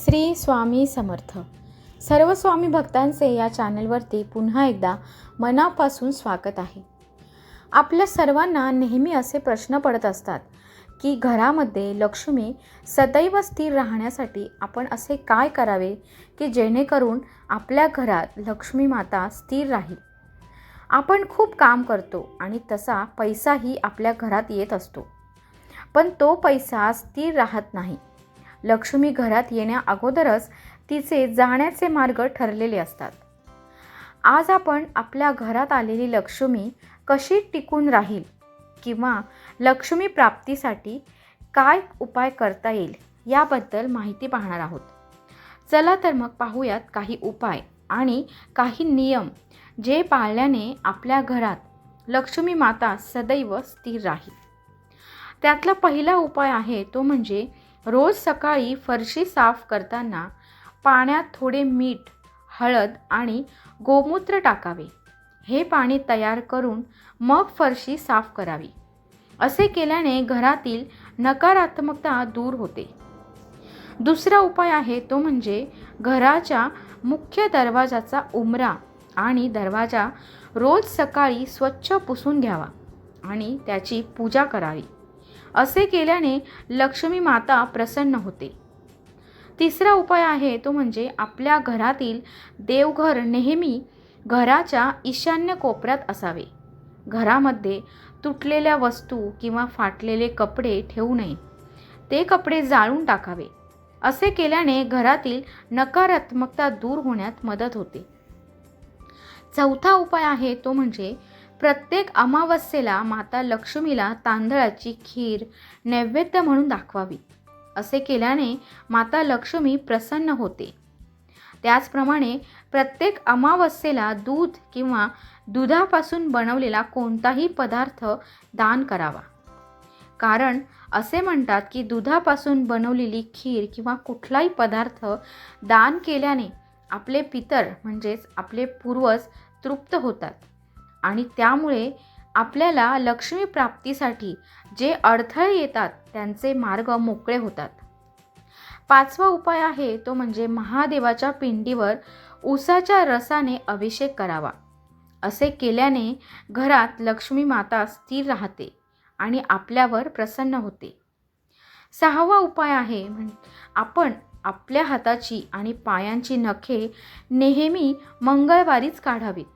श्री स्वामी समर्थ. सर्व स्वामी भक्तांचे या चॅनलवरती पुन्हा एकदा मनापासून स्वागत आहे. आपल्या सर्वांना नेहमी असे प्रश्न पडत असतात की घरामध्ये लक्ष्मी सदैव स्थिर राहण्यासाठी आपण असे काय करावे की जेणेकरून आपल्या घरात लक्ष्मी माता स्थिर राहील? आपण खूप काम करतो आणि तसा पैसाही आपल्या घरात येत असतो. पण तो पैसा स्थिर राहत नाही. लक्ष्मी घरात येण्या अगोदरच तिचे जाण्याचे मार्ग ठरलेले असतात. आज आपण आपल्या घरात आलेली लक्ष्मी कशी टिकून राहील किंवा लक्ष्मी प्राप्तीसाठी काय उपाय करता येईल याबद्दल माहिती पाहणार आहोत. चला तर मग पाहूयात काही उपाय आणि काही नियम जे पाळल्याने आपल्या घरात लक्ष्मी माता सदैव स्थिर राहील. त्यातला पहिला उपाय आहे तो म्हणजे रोज सकाळी फरशी साफ करताना पाण्यात थोडे मीठ हळद आणि गोमूत्र टाकावे. हे पाणी तयार करून मग फरशी साफ करावी. असे केल्याने घरातील नकारात्मकता दूर होते. दुसरा उपाय आहे तो म्हणजे घराच्या मुख्य दरवाजाचा उमरा आणि दरवाजा रोज सकाळी स्वच्छ पुसून घ्यावा आणि त्याची पूजा करावी. असे केल्याने लक्ष्मी माता प्रसन्न होते. तिसरा उपाय आहे तो म्हणजे आपल्या घरातील देवघर नेहमी घराच्या ईशान्य कोपऱ्यात असावे. घरामध्ये तुटलेल्या वस्तू किंवा फाटलेले कपडे ठेवू नये. ते कपडे जाळून टाकावे. असे केल्याने घरातील नकारात्मकता दूर होण्यात मदत होते. चौथा उपाय आहे तो म्हणजे प्रत्येक अमावस्येला माता लक्ष्मीला तांदळाची खीर नैवेद्य म्हणून दाखवावी. असे केल्याने माता लक्ष्मी प्रसन्न होते. त्याचप्रमाणे प्रत्येक अमावस्येला दूध किंवा दुधापासून बनवलेला कोणताही पदार्थ दान करावा. कारण असे म्हणतात की दुधापासून बनवलेली खीर किंवा कुठलाही पदार्थ दान केल्याने आपले पितर म्हणजेच आपले पूर्वज तृप्त होतात. आणि त्यामुळे आपल्याला लक्ष्मी प्राप्तीसाठी जे अडथळे येतात त्यांचे मार्ग मोकळे होतात. पाचवा उपाय आहे तो म्हणजे महादेवाच्या पिंडीवर उसाच्या रसाने अभिषेक करावा. असे केल्याने घरात लक्ष्मी माता स्थिर राहते आणि आपल्यावर प्रसन्न होते. सहावा उपाय आहे म्हण आपण आपल्या हाताची आणि पायांची नखे नेहमी मंगळवारीच काढावीत.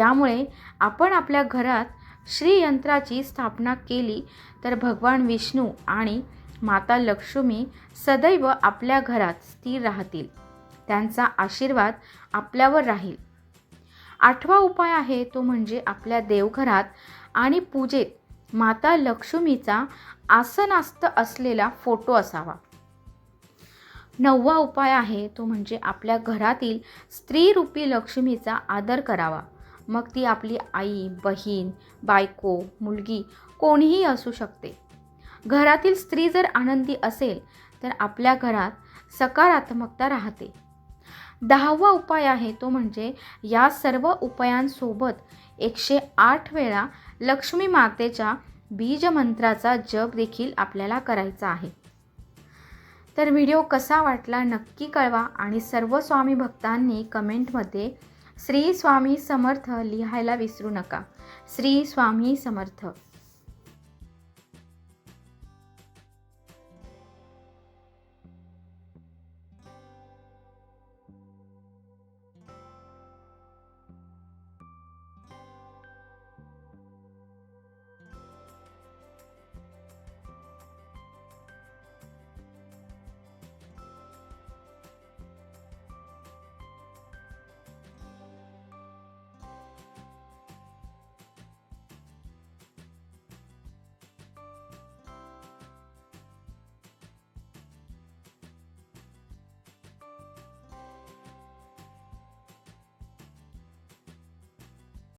त्यामुळे आपण आपल्या घरात श्रीयंत्राची स्थापना केली तर भगवान विष्णू आणि माता लक्ष्मी सदैव आपल्या घरात स्थिर राहतील. त्यांचा आशीर्वाद आपल्यावर राहील. आठवा उपाय आहे तो म्हणजे आपल्या देवघरात आणि पूजेत माता लक्ष्मीचा आसनास्त असलेला फोटो असावा. नववा उपाय आहे तो म्हणजे आपल्या घरातील स्त्रीरूपी लक्ष्मीचा आदर करावा. मग ती आपली आई बहीण बायको मुलगी कोणीही असू शकते. घरातील स्त्री जर आनंदी असेल तर आपल्या घरात सकारात्मकता राहते. दहावा उपाय आहे तो म्हणजे या सर्व उपायांसोबत एकशे आठ वेळा लक्ष्मी मातेच्या बीजमंत्राचा जप देखील आपल्याला करायचा आहे. तर व्हिडिओ कसा वाटला नक्की कळवा आणि सर्व स्वामी भक्तांनी कमेंटमध्ये श्री स्वामी समर्थ लिहायला विसरू नका. श्री स्वामी समर्थ.